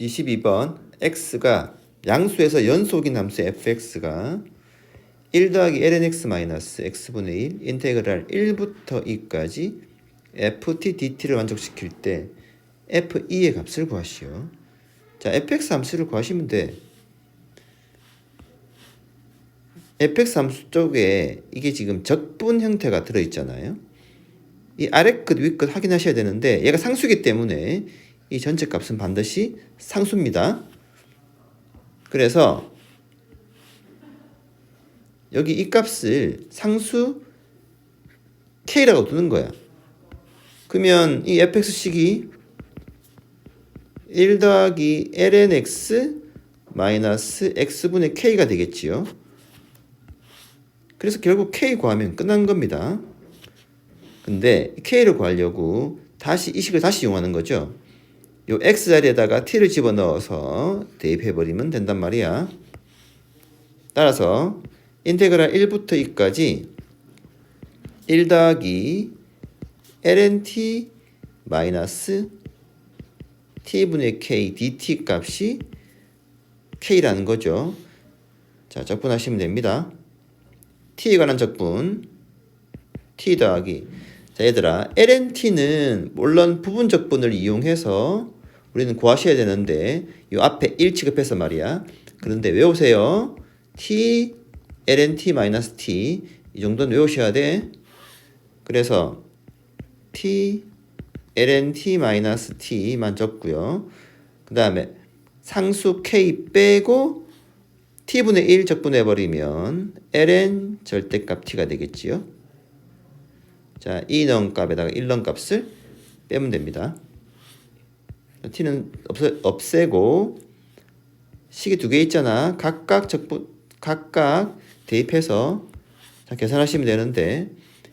22번 x가 양수에서 연속인 함수 fx가 1 더하기 lnx 마이너스 x분의 1 인테그랄 1부터 2까지 ft dt를 만족시킬 때 f2의 값을 구하시오. 자, fx 함수를 구하시면 돼. fx 함수 쪽에 이게 지금 적분 형태가 들어있잖아요. 이 아래 끝, 위 끝 확인하셔야 되는데 얘가 상수기 때문에 이 전체 값은 반드시 상수입니다. 그래서 여기 이 값을 상수 k라고 두는 거야. 그러면 이 fx식이 1 더하기 lnx 마이너스 x분의 k가 되겠지요. 그래서 결국 k 구하면 끝난 겁니다. 근데 k를 구하려고 다시 이 식을 다시 이용하는 거죠. 요 x 자리에다가 t를 집어넣어서 대입해 버리면 된단 말이야. 따라서 인테그랄 1부터 2까지 1 더하기 lnt 마이너스 t분의 k dt 값이 k라는 거죠. 자, 적분하시면 됩니다. t에 관한 적분 t 더하기 자 얘들아 lnt는 물론 부분 적분을 이용해서 우리는 구하셔야 되는데 이 앞에 1 취급해서 말이야. 그런데 외우세요. t lnt 마이너스 t 이 정도는 외우셔야 돼. 그래서 t lnt 마이너스 t만 적고요. 그 다음에 상수 k 빼고 t분의 1 적분해 버리면 ln 절대값 t가 되겠지요. 자, 2넣은 값에다가 1넣은 값을 빼면 됩니다. T는 없애, 없애고 식이 두 개 있잖아. 각각 적분 각각 대입해서 자, 계산하시면 되는데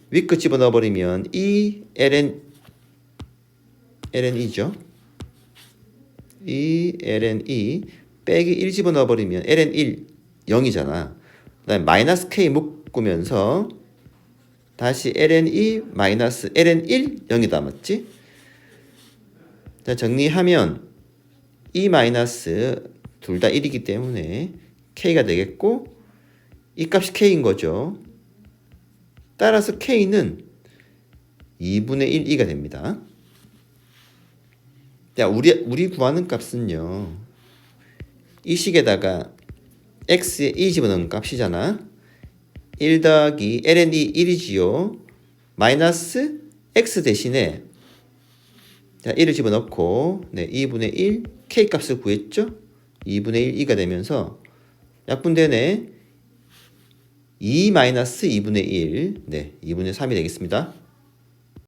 윗끝 집어넣어 버리면 이 ln ln이죠. 이 ln2 빼기 1 집어넣어 버리면 ln1 0이잖아. 그다음에 마이너스 k 묶으면서 다시 ln2 마이너스 ln1 0이다 맞지? 자 정리하면 이 마이너스 둘 다 1이기 때문에 k가 되겠고 이 값이 k인 거죠. 따라서 k는 2분의 1 2가 됩니다. 자, 우리 우리 구하는 값은요. 이 식에다가 x에 2 집어넣은 값이잖아. 1 더하기 ln이 1이지요. 마이너스 x 대신에 자, 1을 집어넣고 네, 2분의 1 k 값을 구했죠. 2분의 1 2가 되면서 약분되네. 2 마이너스 2분의 1 네, 2분의 3이 되겠습니다.